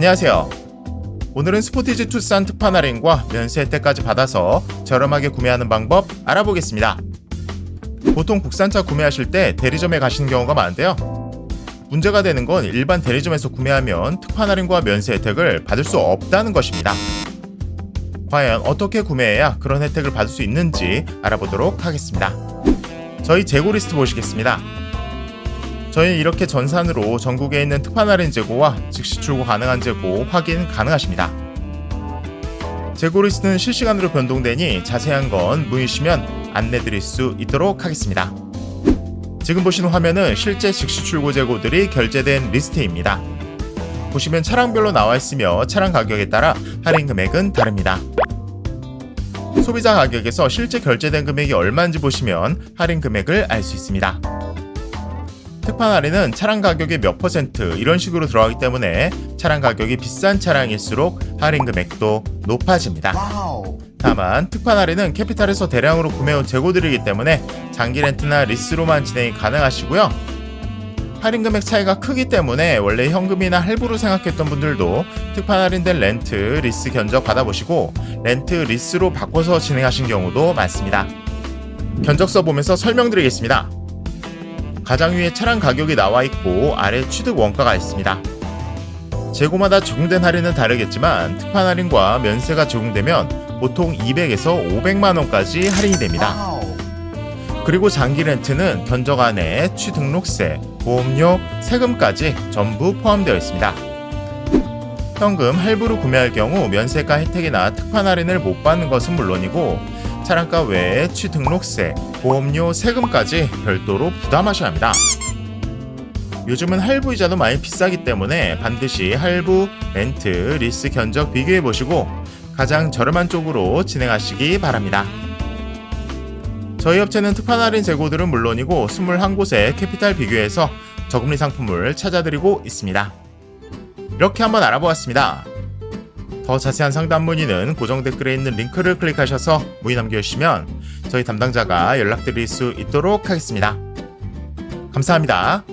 안녕하세요. 오늘은 스포티지 투싼 특판 할인과 면세 혜택까지 받아서 저렴하게 구매하는 방법 알아보겠습니다. 보통 국산차 구매하실 때 대리점에 가시는 경우가 많은데요. 문제가 되는 건 일반 대리점에서 구매하면 특판 할인과 면세 혜택을 받을 수 없다는 것입니다. 과연 어떻게 구매해야 그런 혜택을 받을 수 있는지 알아보도록 하겠습니다. 저희 재고 리스트 보시겠습니다. 저희는 이렇게 전산으로 전국에 있는 특판 할인 재고와 즉시 출고 가능한 재고 확인 가능하십니다. 재고 리스트는 실시간으로 변동되니 자세한 건 문의시면 안내드릴 수 있도록 하겠습니다. 지금 보시는 화면은 실제 즉시 출고 재고들이 결제된 리스트입니다. 보시면 차량별로 나와 있으며 차량 가격에 따라 할인 금액은 다릅니다. 소비자 가격에서 실제 결제된 금액이 얼마인지 보시면 할인 금액을 알 수 있습니다. 특판 할인은 차량 가격의 몇 퍼센트 이런 식으로 들어가기 때문에 차량 가격이 비싼 차량일수록 할인 금액도 높아집니다. 다만 특판 할인은 캐피탈에서 대량으로 구매한 재고들이기 때문에 장기 렌트나 리스로만 진행이 가능하시고요. 할인 금액 차이가 크기 때문에 원래 현금이나 할부로 생각했던 분들도 특판 할인된 렌트, 리스 견적 받아보시고 렌트, 리스로 바꿔서 진행하신 경우도 많습니다. 견적서 보면서 설명드리겠습니다. 가장 위에 차량 가격이 나와 있고 아래 취득 원가가 있습니다. 재고마다 적용된 할인은 다르겠지만 특판 할인과 면세가 적용되면 보통 200에서 500만 원까지 할인이 됩니다. 그리고 장기 렌트는 견적 안에 취등록세, 보험료, 세금까지 전부 포함되어 있습니다. 현금 할부로 구매할 경우 면세가 혜택이나 특판 할인을 못 받는 것은 물론이고 차량가 외에 취등록세, 보험료, 세금까지 별도로 부담하셔야 합니다. 요즘은 할부 이자도 많이 비싸기 때문에 반드시 할부, 렌트, 리스 견적 비교해 보시고 가장 저렴한 쪽으로 진행하시기 바랍니다. 저희 업체는 특판 할인 재고들은 물론이고 21곳에 캐피탈 비교해서 저금리 상품을 찾아드리고 있습니다. 이렇게 한번 알아보았습니다. 더 자세한 상담 문의는 고정 댓글에 있는 링크를 클릭하셔서 문의 남겨주시면 저희 담당자가 연락드릴 수 있도록 하겠습니다. 감사합니다.